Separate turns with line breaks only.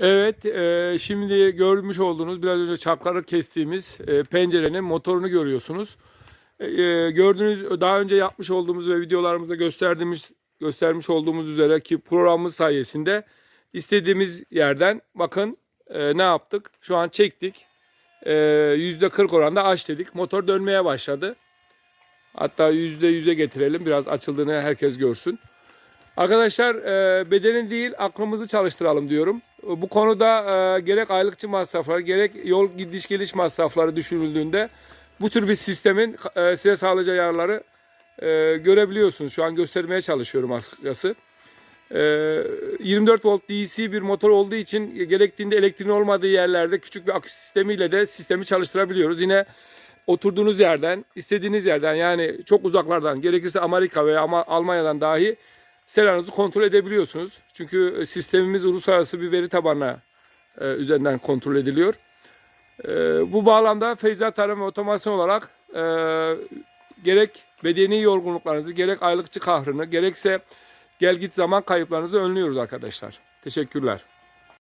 Evet, e, şimdi görmüş olduğunuz biraz önce çakları kestiğimiz e, pencerenin motorunu görüyorsunuz. E, e, gördüğünüz daha önce yapmış olduğumuz ve videolarımızda gösterdiğimiz göstermiş olduğumuz üzere ki programımız sayesinde istediğimiz yerden bakın e, ne yaptık? Şu an çektik. E, %40 oranda aç dedik. Motor dönmeye başladı. Hatta %100'e getirelim. Biraz açıldığını herkes görsün. Arkadaşlar e, bedenin değil aklımızı çalıştıralım diyorum. Bu konuda e, gerek aylıkçı masraflar gerek yol gidiş geliş masrafları düşünüldüğünde bu tür bir sistemin e, size sağlayacağı yararları e, görebiliyorsunuz. Şu an göstermeye çalışıyorum açıkçası. E, 24 volt DC bir motor olduğu için gerektiğinde elektriğin olmadığı yerlerde küçük bir akü sistemiyle de sistemi çalıştırabiliyoruz. Yine oturduğunuz yerden, istediğiniz yerden yani çok uzaklardan gerekirse Amerika veya Almanya'dan dahi seranızı kontrol edebiliyorsunuz. Çünkü sistemimiz uluslararası bir veri tabanına e, üzerinden kontrol ediliyor. E, bu bağlamda Feyza Tarım ve Otomasyon olarak e, gerek bedeni yorgunluklarınızı, gerek aylıkçı kahrını, gerekse gel git zaman kayıplarınızı önlüyoruz arkadaşlar. Teşekkürler.